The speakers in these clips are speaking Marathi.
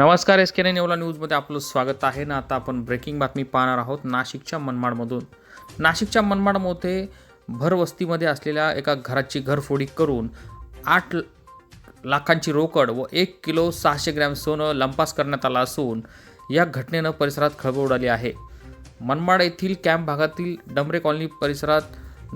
नमस्कार एस के नेवला न्यूजमध्ये आपलं स्वागत आहे. ना आता आपण ब्रेकिंग बातमी पाहणार आहोत नाशिकच्या मनमाडमधून. नाशिकच्या मनमाडमध्ये भरवस्तीमध्ये असलेल्या एका घराची घरफोडी करून आठ लाखांची रोकड व एक किलो सहाशे ग्रॅम सोनं लंपास करण्यात आला असून या घटनेनं परिसरात खळबळ उडाली आहे. मनमाड येथील कॅम्प भागातील डमरे कॉलनी परिसरात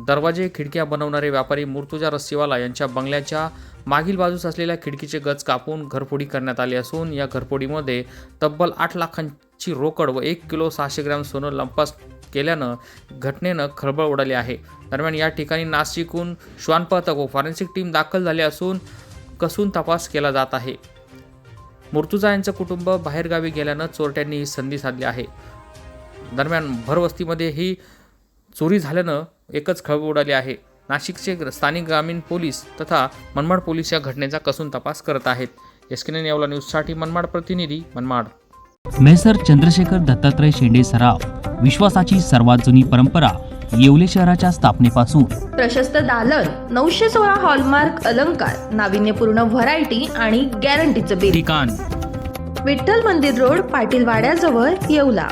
दरवाजे खिडक्या बनवणारे व्यापारी मूर्तुजा रस्सीवाला यांच्या बंगल्याच्या मागील बाजूस असलेल्या खिडकीचे गज कापून घरफोडी करण्यात आली असून या घरफोडीमध्ये तब्बल आठ लाखांची रोकड व एक किलो सहाशे ग्रॅम सोनं लंपास केल्यानं घटनेनं खळबळ उडाली आहे. दरम्यान या ठिकाणी नाशिकहून श्वान पथक व फॉरेन्सिक टीम दाखल झाली असून कसून तपास केला जात आहे. मुर्तुजा यांचं कुटुंब बाहेरगावी गेल्यानं चोरट्यांनी ही संधी साधली आहे. दरम्यान भरवस्तीमध्ये ही चोरी झाल्यानं एकच खळबळ उडाली आहे. नाशिकचे स्थानिक ग्रामीण पोलीस तथा मनमाड पोलीस या घटनेचा कसून तपास करत आहेत. एसकेने यावला न्यूजसाठी मनमाड प्रतिनिधी मनमाड. मेसर चंद्रशेखर दत्तात्रय शेंडे सराव विश्वासाची सर्वात जुनी परंपरा येवले शहराच्या स्थापनेपासून. प्रशस्त दालन नऊशे सोळा हॉलमार्क अलंकार नाविन्यपूर्ण व्हरायटी आणि गॅरंटीचं बिल. ठिकाण. विठ्ठल मंदिर रोड पाटील वाड्याजवळ येवला.